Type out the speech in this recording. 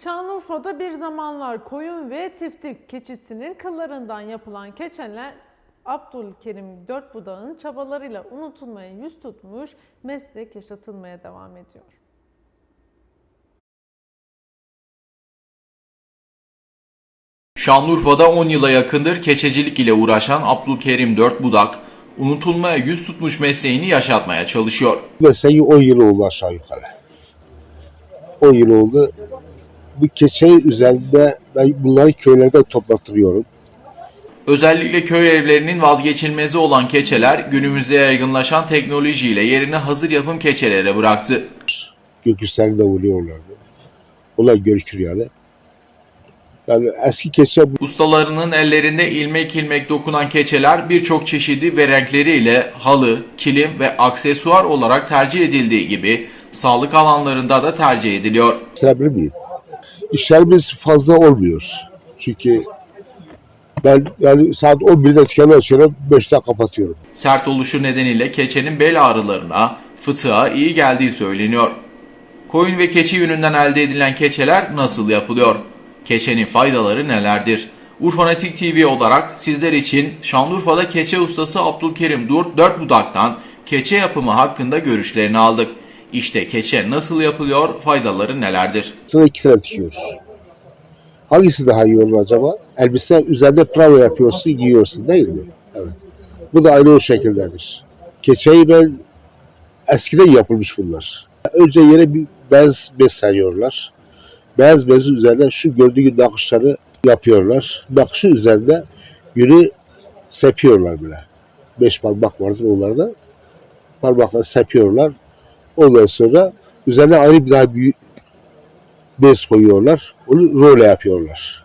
Şanlıurfa'da bir zamanlar koyun ve tiftik keçisinin kıllarından yapılan keçeler Abdülkerim Dörtbudak'ın çabalarıyla unutulmaya yüz tutmuş, meslek yaşatılmaya devam ediyor. Şanlıurfa'da 10 yıla yakındır keçecilik ile uğraşan Abdülkerim Dörtbudak, unutulmaya yüz tutmuş mesleğini yaşatmaya çalışıyor. Mesleği 10 yıl oldu aşağı yukarı. 10 yıl oldu. Bu keçe üzerinde ben bunları köylerden toplattırıyorum. Özellikle köy evlerinin vazgeçilmezi olan keçeler günümüzde yaygınlaşan teknolojiyle yerini hazır yapım keçelere bıraktı. Gökyüzlerini de vuruyorlardı. Onlar görükür yani. Yani eski keçe Ustalarının ellerinde ilmek ilmek dokunan keçeler birçok çeşidi ve renkleriyle halı, kilim ve aksesuar olarak tercih edildiği gibi sağlık alanlarında da tercih ediliyor. gösterebilir miyim? İşlerimiz fazla olmuyor. Çünkü ben yani saat 11'de dükkanı açıyorum, 5'te kapatıyorum. Sert oluşu nedeniyle keçenin bel ağrılarına, fıtığa iyi geldiği söyleniyor. Koyun ve keçi yününden elde edilen keçeler nasıl yapılıyor? Keçenin faydaları nelerdir? Urfanatik TV olarak sizler için Şanlıurfa'da keçe ustası Abdülkerim Dur Dörtbudak'tan keçe yapımı hakkında görüşlerini aldık. İşte keçe nasıl yapılıyor, faydaları nelerdir? Sonra iki tane dikiyoruz. Hangisi daha iyi olur acaba? Elbise üzerinde pravo yapıyorsun, giyiyorsun değil mi? Evet. Bu da aynı o şekildedir. Keçeyi ben eskiden yapılmış bunlar. Önce yere bir bez bez seriyorlar. Beyaz bezin üzerine şu gördüğün nakışları yapıyorlar. Nakışın üzerinde yünü sepiyorlar böyle. Beş parmak vardır onlarda. Parmakla sepiyorlar. Ondan sonra üzerine ayrı bir daha büyük bez koyuyorlar. Onu role yapıyorlar.